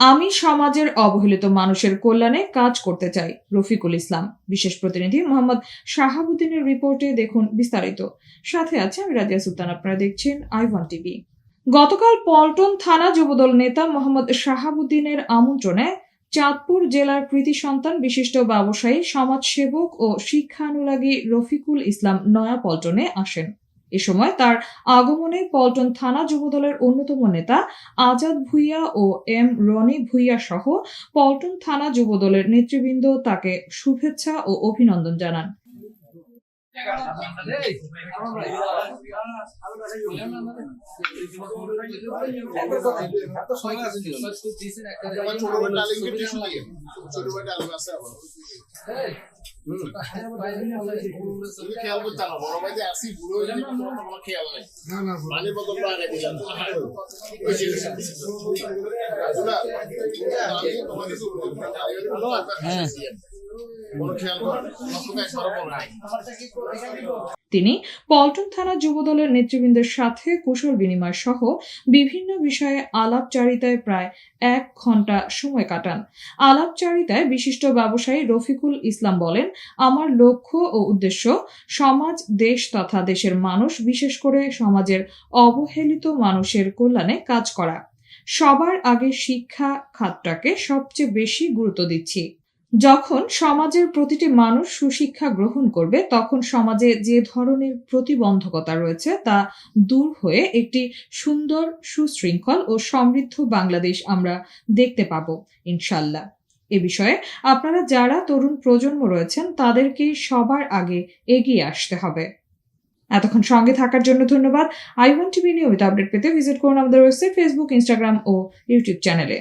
আমি সমাজের অবহেলিত মানুষের কল্যাণে কাজ করতে চাই, রফিকুল ইসলাম। বিশেষ প্রতিনিধি মোহাম্মদ শাহাবুদ্দিনের রিপোর্টে দেখুন বিস্তারিত। সাথে আছে আমি রাজিয়া সুলতান, আপনারা দেখছেন আইভন টিভি। গতকাল পল্টন থানা যুবদল নেতা মোহাম্মদ শাহাবুদ্দিনের আমন্ত্রণে চাঁদপুর জেলার কৃতি সন্তান বিশিষ্ট ব্যবসায়ী, সমাজসেবক ও শিক্ষানুরাগী রফিকুল ইসলাম নয়া পল্টনে আসেন। এ সময় তার আগমনে পল্টন থানা যুবদলের অন্যতম নেতা আজাদ ভুইয়া ও এম রনি ভুইয়া সহ পল্টন থানা যুবদলের নেতৃবৃন্দ তাকে শুভেচ্ছা ও অভিনন্দন জানান। ছোট খেয়াল না বড় ভাই যে আসি বুড়ো হয়ে যাবে খেয়াল নাই। আগে দিলাম তিনি পল্টন থানা যুবদলের নেতৃবৃন্দের সাথে কুশল বিনিময় সহ বিভিন্ন বিষয়ে আলাপচারিতায় প্রায় এক ঘণ্টা সময় কাটান। আলাপচারিতায় বিশিষ্ট ব্যবসায়ী রফিকুল ইসলাম বলেন আমার লক্ষ্য ও উদ্দেশ্য সমাজ, দেশ তথা দেশের মানুষ, বিশেষ করে সমাজের অবহেলিত মানুষের কল্যাণে কাজ করা। সবার আগে শিক্ষা খাতটাকে সবচেয়ে বেশি গুরুত্ব দিচ্ছি। যখন সমাজের প্রতিটি মানুষ সুশিক্ষা গ্রহণ করবে, তখন সমাজে যে ধরনের প্রতিবন্ধকতা রয়েছে তা দূর হয়ে একটি সুন্দর সুশৃঙ্খল ও সমৃদ্ধ বাংলাদেশ আমরা দেখতে পাব, ইনশাল্লাহ। এ বিষয়ে। আপনারা যারা তরুণ প্রজন্ম রয়েছেন, তাদেরকে সবার আগে এগিয়ে আসতে হবে। এতক্ষণ সঙ্গে থাকার জন্য ধন্যবাদ। আই ওয়ান টিভি নিয়মিত আপডেট পেতে ভিজিট করুন আমাদের ওয়েবসাইট, ফেসবুক, ইনস্টাগ্রাম ও ইউটিউব চ্যানেলে।